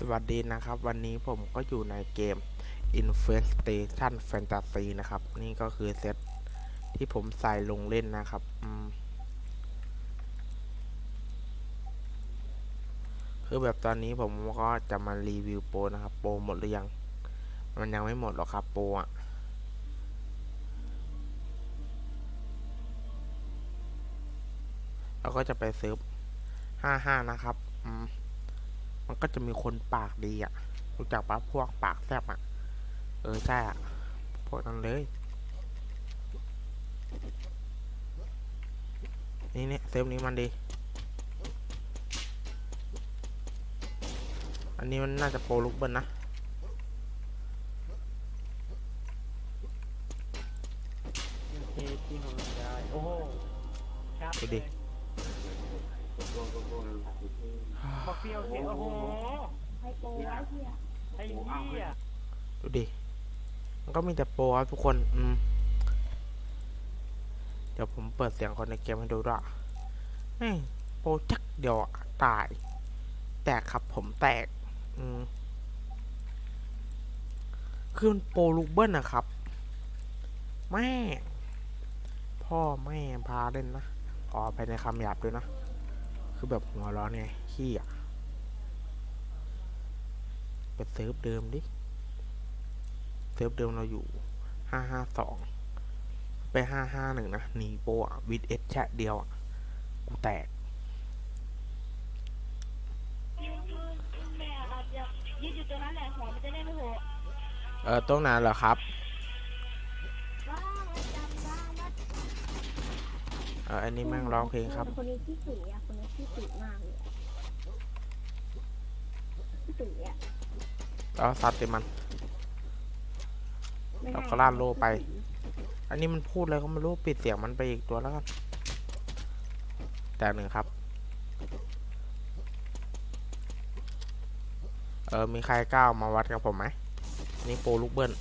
สวัสดีนะครับ วันนี้ผมก็อยู่ในเกม Infestation Fantasy นะครับ นี่ก็คือเซตที่ผมใส่ลงเล่นนะครับ คือแบบตอนนี้ผมก็จะมารีวิวโปรนะครับ โปรหมดหรือยัง มันยังไม่หมดหรอกครับโปรอะเราก็จะไปซื้อห้าห้านะครับ อืม มันก็จะมีคนปากดีอะ รู้จักปะพวกปากแซบอะ เออใช่อะพวกนั้นเลย นี่เนี่ยเซฟนี้มันดี อันนี้มันน่าจะโปรลุกเบิลนะเทที่มันได้ โอ้โหครับดูดิ บอกเปรียวเทโอ้โหไฮโปไอ้เหี้ยไอ้เหี้ยดูดิ มันก็มีแต่โปรครับทุกคน อืม เดี๋ยวผมเปิดเสียงคนในเกมให้ดูด้วยแม่งโปรจักเดี๋ยวตาย แตกครับผมแตก อืม คือมันโปรลูกเบิ้ลนะครับ แม่ พ่อแม่พาเล่นนะขอไปในคำหยาบด้วยนะ คือแบบหัวร้อนไงขี้อะ ไปเซิร์ฟเดิมดิ เซิร์ฟเดิมเราอยู่ห้าห้าสองไปห้าห้าหนึ่งนะหนีโปะวิดเอสแชะเดียวกูแตกแม่อาจจะยืดอยู่ตรงนั้นแหละหัวมันจะได้ไม่โผล่เออตรงนั้นเหรอครับเอออันนี้แม่งร้องเพลงครับ คนนี้ที่สีอะคนนี้ที่สีมากเลยที่สีอะ แล้วซัดเต็มมันไม่แล้วให้ก็ลาดโลไป อันนี้มันพูดอะไรก็ไม่รู้ปิดเสียงมันไปอีกตัวแล้วกันแตกหนึ่งครับ เออมีใครกล้ามาวัดกับผมไหมนี่โปรลูกเบิ้ล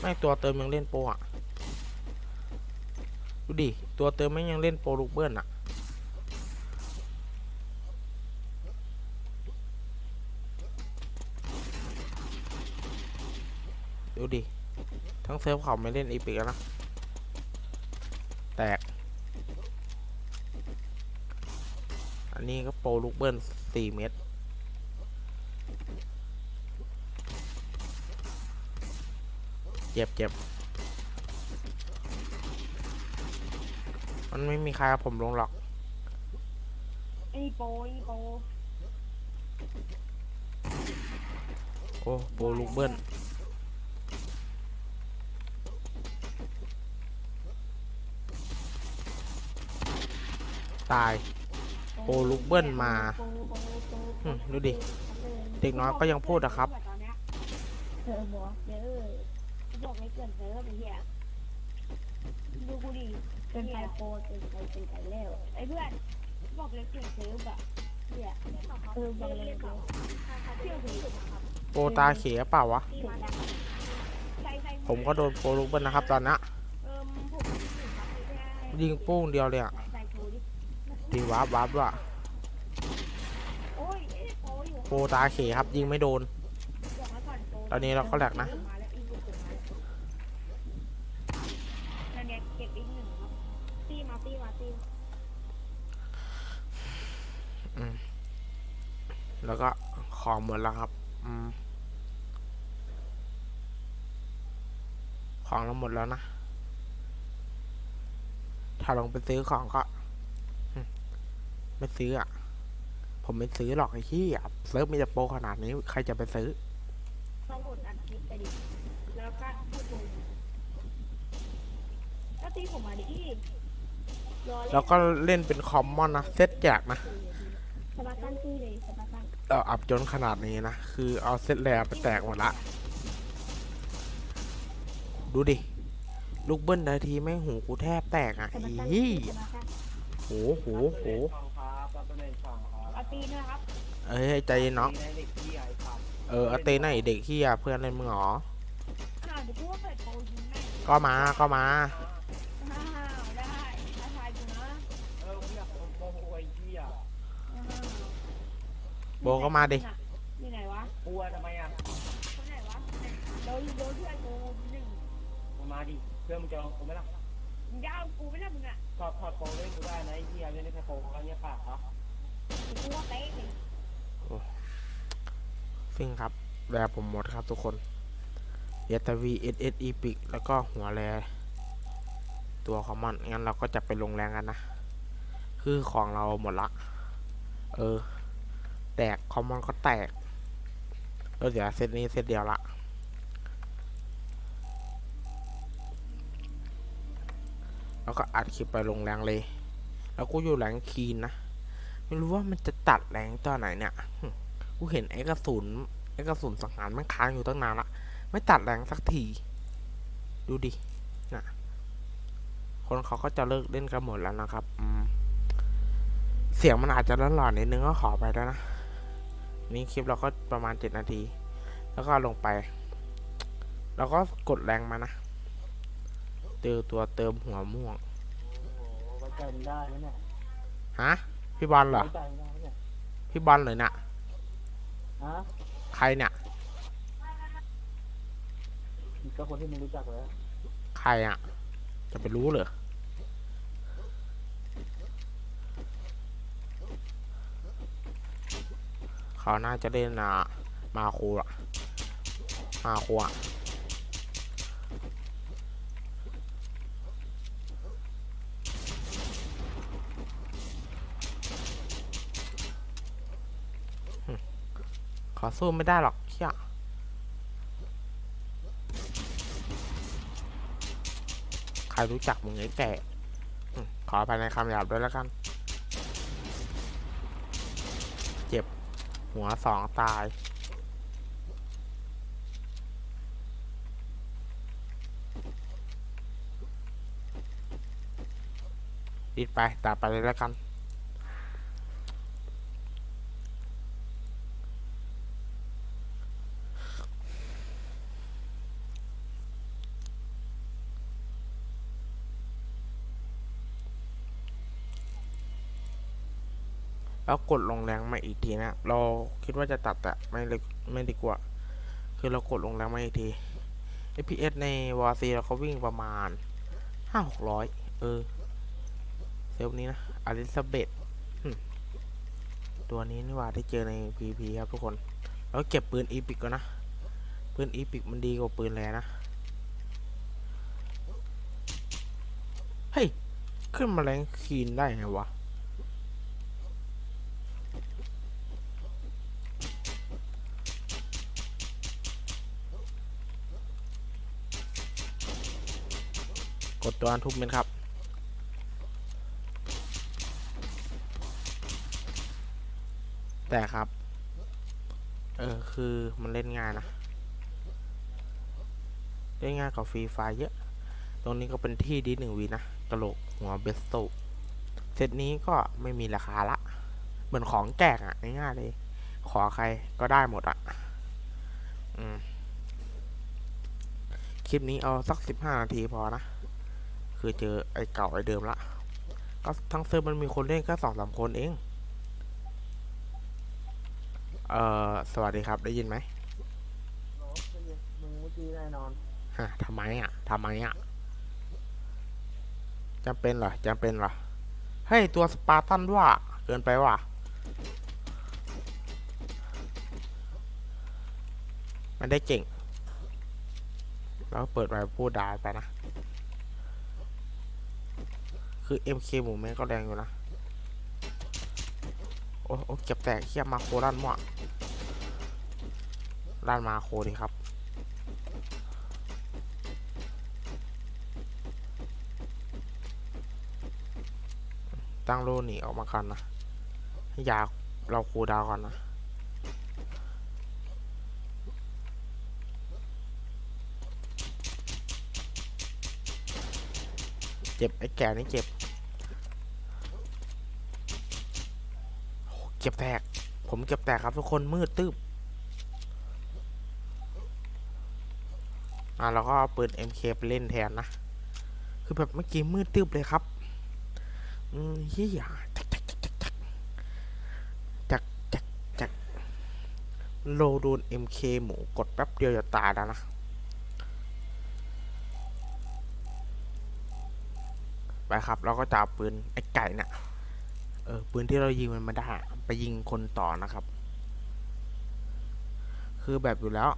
ไม่ตัวเติมยังเล่นโปรอะ ดูดิ ตัวเติมไม่งยังเล่นโปรลูกเบิ้ลอะดูดิ ทั้งเซิร์ฟเขาไม่เล่นอีพิกแล้วนะ แตก อันนี้ก็โปรลูกเบิ้ลสี่เมตรเจ็บเจ็บ มันไม่มีใครเอาผมลงหรอก ไอ้โปไอ้โปโอ้โปรลูกเบิ้ลตาย โปรลูกเบิ้ลมา โปโปโปอืมดูดิ เด็กน้อยก็ยังพูดอะครับ เออบอกเด้อบอกไม่เกินเด้อไปเหี้ยดูกูดิ เป็นไฟโปเป็นไฟเป็นไฟเร็วไอ้เพื่อนบอกเลยเกินเซิร์ฟอะเหี้ยเออบอกเลยเที่ยวถึงโปรตาเขียเปล่าวะถึงนะใส่ใส่ผมก็โดนโปรลูกเบิ้ลนะครับตอนนี้เออผมถึงครับยิงโป้งเดียวเลยอะใส่โปดิดีวาร์ปวาร์ปด้วยโอ้ยเอ้ยโปอยู่โปรตาเขียครับยิงไม่โดนบอกไว้ก่อนโปตอนนี้เราก็แหลกนะ แล้วก็ของหมดแล้วครับอืมของเราหมดแล้วนะ ถ้าลงไปซื้อของก็อืมไม่ซื้ออะ ผมไม่ซื้อหรอกไอ้ที่อะเซิร์ฟมีแต่โปรขนาดนี้ ใครจะไปซื้อต้องกดอัดคลิปไปดิแล้วก็พูดตรงก็ตีผมมาดิรอเล่นแล้วก็เล่นเป็นคอมมอนนะ เซตแจกนะสปาร์ตันตีเลยสปาร์ตัน เราอับจนขนาดนี้นะ คือเอาเซตแรกไปแตกหมดละ ดูดิ ลูกเบิ้ลนาทีแม่งหูกูแทบแตกอะสปาอีร์ตันหี้สปาร์ตันโหโหโหฝั่งครับเราต้องเล่นฝั่งครับเอาตีด้วยครับเอ้ยใจเย็นเนาะมีเด็กที่ไอ้ครับเออเอาเตไหนเด็กที่อะเพื่อนเล่นมึงเหรออ่าเดี๋ยวพูดว่าเปิดโปรยิงแม่งก็มาก็มา อ่า โบก็มาดิ อยู่ไหนวะกลัวทำไมอะคนไหนวะโดนโดนเพื่อนกูหนึ่งมึงมาดิเพื่อนมึงจะเอากูไหมล่ะมึงยาวกูไม่ได้มึงอะถอดถอดโปรเล่นกูได้นะไอ้เหี้ยเล่นได้แค่โปรแล้วเนี่ยปากเหรอกูว่าเป๊ะเลยซึ่งครับแรผมหมดครับทุกคนเอตวีเอสเอสอีพิกแล้วก็หัวแรตัวคอมมอนงั้นเราก็จะไปลงแรงกันนะ คือของเราหมดละ เออ แตก คอมมอนก็แตกแล้วเดี๋ยวเซตนี้เซตเดียวละแล้วก็อัดคลิปไปลงแรงเลย แล้วกูอยู่แรงคีนนะ ไม่รู้ว่ามันจะตัดแรงตอนไหนเนี่ย กูเห็นไอ้กระสุนไอ้กระสุนสังหารมันค้างอยู่ตั้งนานละ ไม่ตัดแรงสักที ดูดิ น่ะ คนเขาก็จะเลิกเล่นกันหมดแล้วนะครับ เสียงมันอาจจะร้อนๆนิดนึงก็ขอไปแล้วนะ นี่คลิปเราก็ประมาณเจ็ดนาที แล้วก็ลงไปแล้วก็กดแรงมานะเจอตัวเติมหัวม่วงโอ้โหไว้ใจมึงได้ไหมเนี่ยฮะพี่บอลเหรอไว้ใจมึงได้ไหมเนี่ยพี่บอลเลยน่ะฮะใครเนี่ยก็คนที่มึงรู้จักเลยใครอะ จะไปรู้เหรอ เขาน่าจะเล่นอะมาโครอะมาโครอะขอสู้ไม่ได้หรอกเชี่ยใครรู้จักมึงไอ้แก่ขอภายในคำหยาบด้วยแล้วกัน เจ็บ หัวสองตายดิดไปตัดไปเลยแล้วกัน แล้วกดลงแรงมาอีกทีนะ เราคิดว่าจะตัดแต่ไม่เลยไม่ดีกว่า คือเรากดลงแรงมาอีกที FPS ในวอร์ซีเราเขาวิ่งประมาณห้าหกร้อยเออ เซลล์นี้นะอลิซาเบธตัวนี้นี่ว่าที่เจอใน PP ครับทุกคน แล้วเก็บปืนอีพิกก่อนนะ ปืนอีพิกมันดีกว่าปืนแรนะ เฮ้ย ขึ้นมาแรงคีนได้ไงวะ กดตัวอันทุบเม็ดครับ แต่ครับ เออ คือมันเล่นง่ายนะ เล่นง่ายกว่าฟรีไฟเยอะ ตรงนี้ก็เป็นที่ดีหนึ่งวีนะกระโหลกหัวเบสโตเซตนี้ก็ไม่มีราคาละ เหมือนของแจกอะง่ายๆเลย ขอใครก็ได้หมดอะอืมคลิปนี้เอาสักสิบห้านาทีพอนะ คือเจอไอ้เก่าไอ้เดิมละ ก็ทั้งเซิร์ฟมันมีคนเล่นแค่สองสามคนเอง เอ่อ สวัสดีครับได้ยินไหมโอ้ยมึงเมื่อกี้แน่นอนฮะทำไมอะทำไมอะจำเป็นเหรอจำเป็นเหรอเฮ้ยตัวสปาร์ตันด้วยเกินไปว่ะมันได้เก่ง แล้วเปิดไว้พูดได้ไปนะ คือ MK หมูแม่งก็แรงอยู่นะ โอ้โอ้เก็บแตกเคียมาโคด้านมั่วด้านมาโคดีครับ ตั้งโลหนีออกมาก่อนนะให้ยาเราคูดาวก่อนนะเจ็บไอ้แก่นี่เจ็บโอ้ เก็บแตก ผมเก็บแตกครับทุกคนมืดตึบอะแล้วก็เอาปืน MK ไปเล่นแทนนะ คือแบบเมื่อกี้มืดตึบเลยครับ อืมเฮียจักจักจักจักจักจักจักจักโลโดน MK หมูกดแป๊บเดียวจะตายแล้วนะไปครับ เราก็จะเอาปืนไอ้ไก่เนี่ย ออปืนที่เรายิงมันมาได้ไปยิงคนต่อนะครับ คือแบบอยู่แล้ว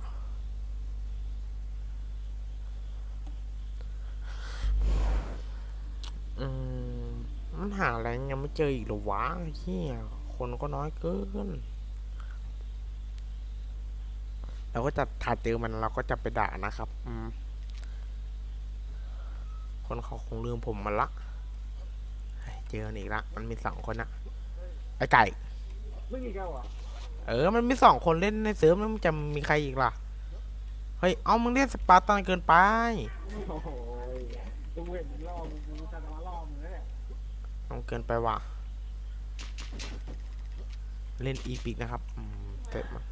อืมมันหาแรงยังไม่เจออีกหรอวะเฮียคนก็น้อยเกินเราก็จะถ้าเจอมันเราก็จะไปด่านะครับ อืม คนเขาคงลืมผมมันละ เฮ้ยเจอกันอีกละ มันมีสองคนอะไอ้ไก่ ไม่มีแก้วอะเออ มันมีสองคนเล่นในเซิร์ฟแล้วมันจะมีใครอีกล่ะ เฮ้ย เอามึงเล่นสปาร์ตันเกินไป โอ้โหกูเห็นมึงล่อมึงกูจะมาล่อมึงแล้วเนี่ยเอาเกินไปว่ะ เล่นอีพิกนะครับ อืมเสร็จมาโอ้มา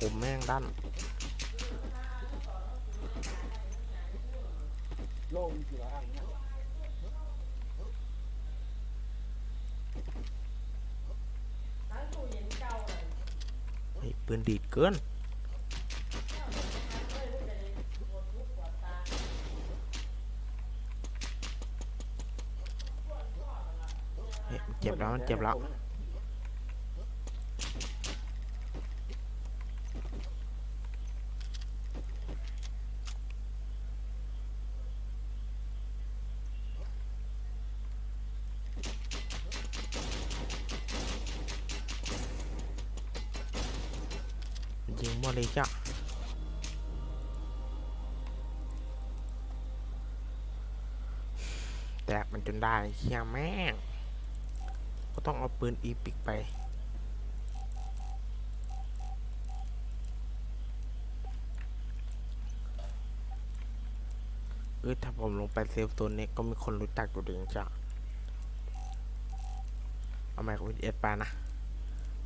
คมแม่งด้านโล่งกี่ร้อยอันเนี่ยเฮ้ยปืนดีดเกินเจ็บแล้วมันเจ็บแล้ว ได้เฮียแม่ง ก็ต้องเอาปืนอีปิกไป เออถ้าผมลงไปเซฟโซนนี้ก็มีคนรู้จักอยู่ดีจ้ะเอาแม็กวิดเอสไปนะ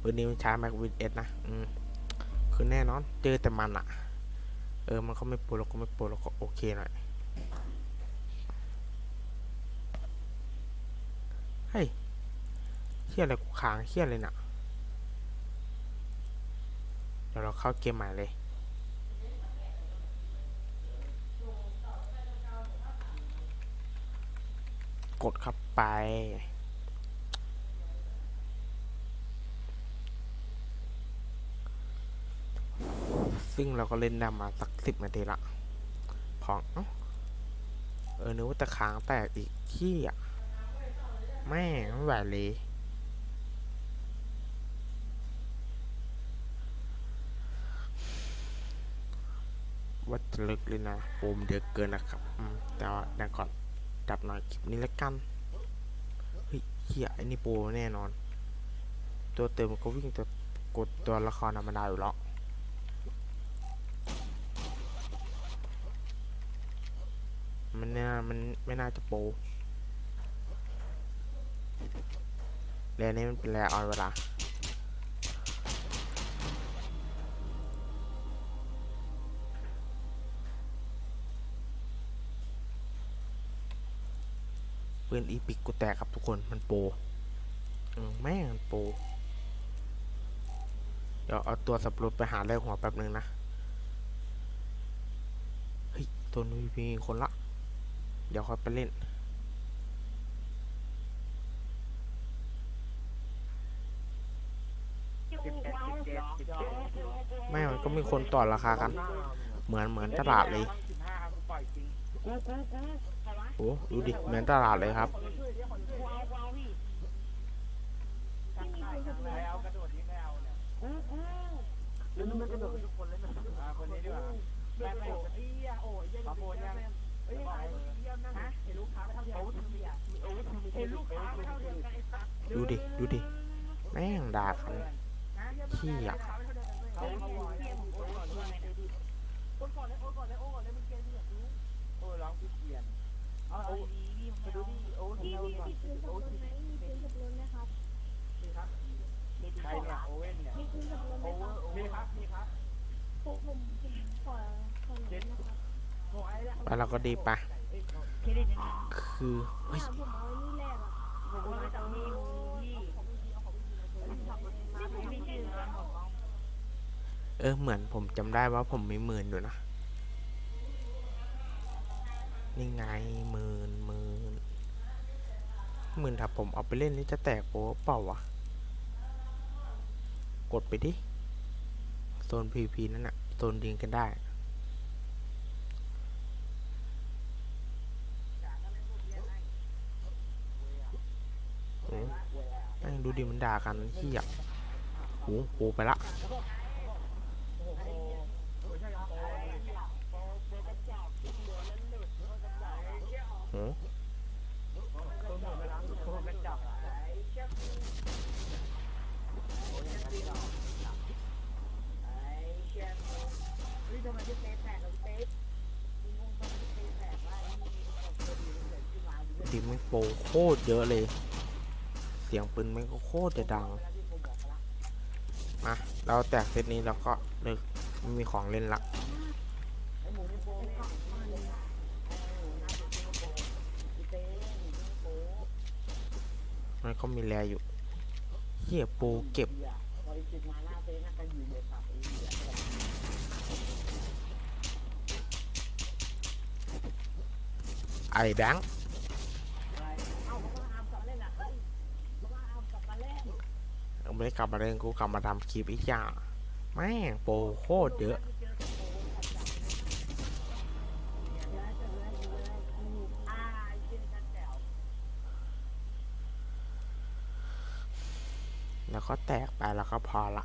ปืนนี้มันใช้แม็กวิดเอสนะ อืม คือแน่นอน เจอแต่มันอะเออ มันก็ไม่โปรเราก็ไม่โปรเราก็โอเคหน่อย เฮ้ยเฮียอะไรกูค้างเฮียเลยน่ะ เดี๋ยวเราเข้าเกมใหม่เลย กดเข้าไปซึ่งเราก็เล่นได้มาสักสิบนาทีละ ของ เอ้าเอนึกว่าจะค้างแตกอีกขี้อะ แม่ไม่ไหวเลยว่าจะลึกเลยนะโปมเยอะเกินนะครับอืมแต่ว่าเดี๋ยวก่อนจับหน่อยคลิปนี้ล้วกันเฮ้ยเฮียไอ้นี่โปรแน่นอน ตัวเติมมันก็วิ่งตัวกดตัวละครธรรมดาอยู่แล้วมันน่ามันไม่น่าจะโปร แรนนี้มันเป็นแรออนเวลาปืนอีพิกกูแตกครับทุกคนมันโปรมแม่งมันโปรเดี๋ยวเอาตัวสับรถไปหาเลขหัวแป๊บนึงนะ เฮ้ย ตัวนู้มีคนละ เดี๋ยวค่อยไปเล่น ไม่มัน ก็มีคนต่อราคากัน เหมือนเหมือนตลาดเลยโอ้ดูดิเหมือนตลาดเลยครับดูดิ ดูดิ แม่งด่ากันขี้อะ โดดทุกคนเลยนะอ่าคนนี้ดีกว่าแม่ไม่ไอ้เหี้ยโอ้ยโมยยังเฮ้ยเยี่ยมนะฮะเกียโอ้ยโอ้ยมีเห็นลูกค้าไม่เท่าเดิมกันไอ้สัสดูดิดูดิแม่งด่ากันขี้อะเฮ้ยเฮียโอ้ยก่อนเลยโอ้ยก่อนเลยโอ้ยก่อนเลยโอ้ยก่อนเลยมึงเกมเนี่ยโอ้ยร้องพี่เกียนเอาเอาดีพี่มาดูดิโอ้ยพี่เอาพี่ก่อนมีปืนสับโอ้ยปะรดไหมมีปืนสับปะรดไหมครับมขึ้นกับรถโอ้ไม่ต้องมีครับมีครับพวกผมขอขอรถนะครับโอ้ไอ้เนี่ยไปเราก็ดีปะคือเฮ้ยผมเอาไอ้นี่แรกอะผมว่าไม่ต้องมีพี่ไม่มีชื่อ เออเหมือนผมจำได้ว่าผมมีหมื่นอยู่นะนี่ไงหมื่นหมื่นหมื่นถ้าผมเอาไปเล่นนี่จะแตกโป๊ะเปล่าวะกดไปดิโซน PVP นั่นน่ะโซนดิงกันได้โอ้แม่งดูดิมันด่ากันเฮียโหโหไปละ ดิมันโปรโคตรเยอะเลย เสียงปืนมันก็โคตรจะดังมาเราแตกเซตนี้แล้วก็เลิกไม่มีของเล่นละ ก็มีแรอยู่เฮียปรเก็บไอ้แบงค์เอาไม่ได้กลับมาเล่นกูกลับมาทำคลิปอีกอย่างแม่งโปโคตรเยอะ แล้ว ก็แตกไปแล้วก็พอละ